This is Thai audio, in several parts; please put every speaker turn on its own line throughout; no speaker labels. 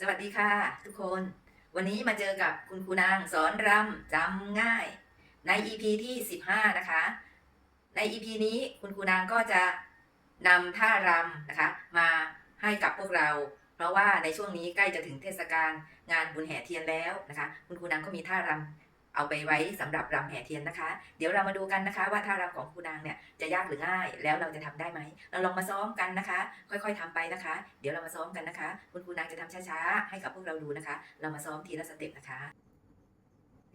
สวัสดีค่ะ ทุกคน วันนี้มาเจอกับคุณครูนางสอนรำจำง่าย ใน EP ที่ 15 นะคะ ใน EP นี้คุณครูนางก็จะนำท่ารำนะคะ มาให้กับพวกเรา เพราะว่าในช่วงนี้ใกล้จะถึงเทศกาลงานบุญแห่เทียนแล้วนะคะ คุณครูนางก็มีท่ารำ เอาไปไว้สำหรับรำแห่เทียนนะคะ เดี๋ยวเรามาดูกันนะคะ ว่าท่ารำของครูนางเนี่ยจะยากหรือง่าย แล้วเราจะทำได้ไหม เราลองมาซ้อมกันนะคะ ค่อยๆทำไปนะคะ เดี๋ยวเรามาซ้อมกันนะคะ คุณครูนางจะทำช้าๆ ให้กับพวกเราดูนะคะ เรามาซ้อมทีละสเต็ปนะคะ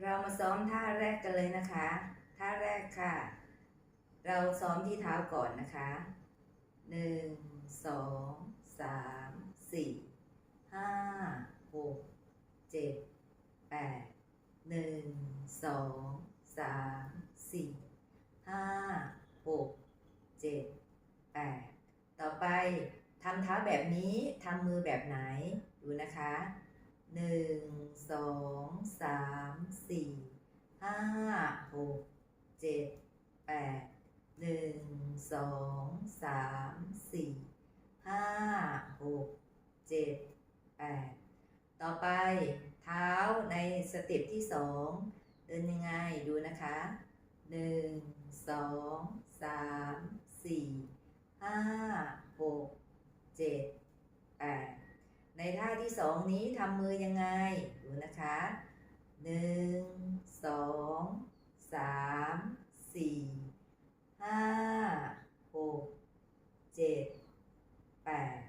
เรามาซ้อมท่าแรกกันเลยนะคะ ท่าแรกค่ะ เราซ้อมที่เท้าก่อนนะคะหนึ่งสองสามสี่ห้าหกเจ็ด สองสามสี่ห้าหกเจ็ดแปดต่อไปทำเท้าแบบนี้ทำมือแบบไหนดูนะคะหนึ่งสองสามสี่ห้าหกเจ็ดแปดหนึ่งสองสามสี่ห้าหกเจ็ดแปดต่อไปเท้าในสเต็ปที่สอง เดินยังไงดูนะคะหนึ่งสองสามสี่ห้าหกเจ็ดแปดในท่าที่สองนี้ทำมือยังไง ดูนะคะหนึ่งสองสามสี่ห้าหกเจ็ดแปด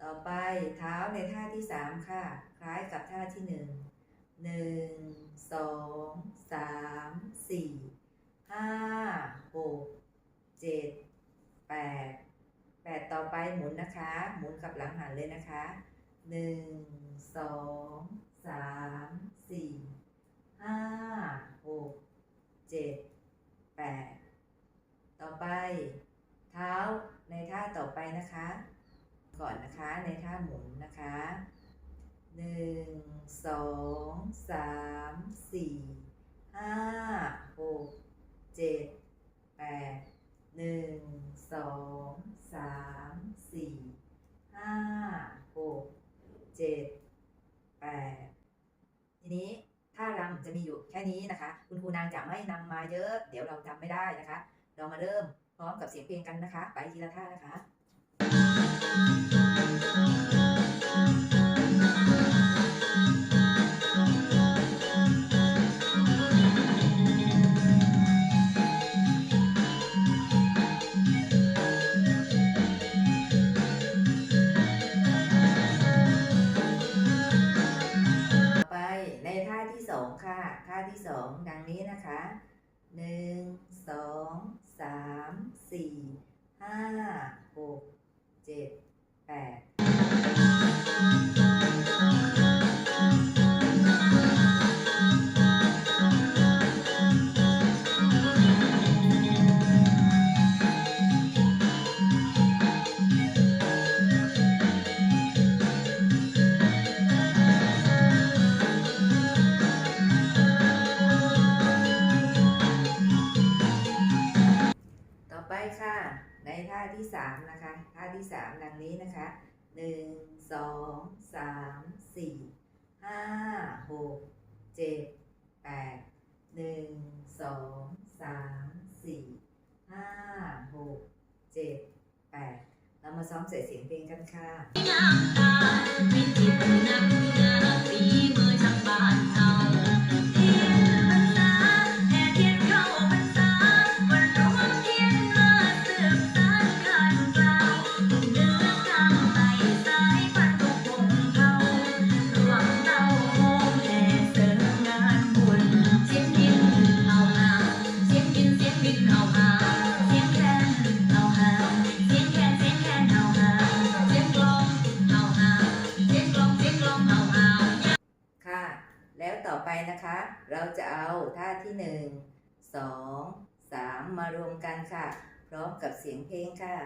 ต่อไปเท้าในท่าที่สามค่ะ คล้ายกับท่าที่หนึ่ง หนึ่งสองสามสี่ห้าหกเจ็ดแปดแปดต่อไปหมุนนะคะ หมุนกับหลังหันเลยนะคะหนึ่งสองสามสี่ห้าหกเจ็ดแปดต่อไป เท้าในท่าต่อไปนะคะ ก่อนนะคะในท่าหมุนนะคะหนึ่ง สองสามสี่ห้าหกเจ็ดแปดหนึ่งสองสามสี่ห้าหกเจ็ดแปดทีนี้ท่ารำจะมีอยู่แค่นี้นะคะ คุณครูนางจะไม่นำมาเยอะ เดี๋ยวเราจำไม่ได้นะคะ เรามาเริ่มพร้อมกับเสียงเพลงกันนะคะ ไปทีละท่านะคะาที่สองค่ะ ค่าที่สองดังนี้นะคะหนึ่งสองสามสี่ห้าหกเจ็ดแปด อไปค่ะ ในท่าที่สามนะคะ ท่าที่สามดังนี้นะคะหนึ่งสองสามสี่ห้าหกเจ็ดแปดหนึ่งสองสามสี่ห้าหกเจ็ดแปดเรามาซ้อมใส่เสียงเพลงกันค่ะ ไปนะคะ เราจะเอาท่าที่หนึ่งสองสามมารวมกันค่ะ พร้อมกับเสียงเพลงค่ะ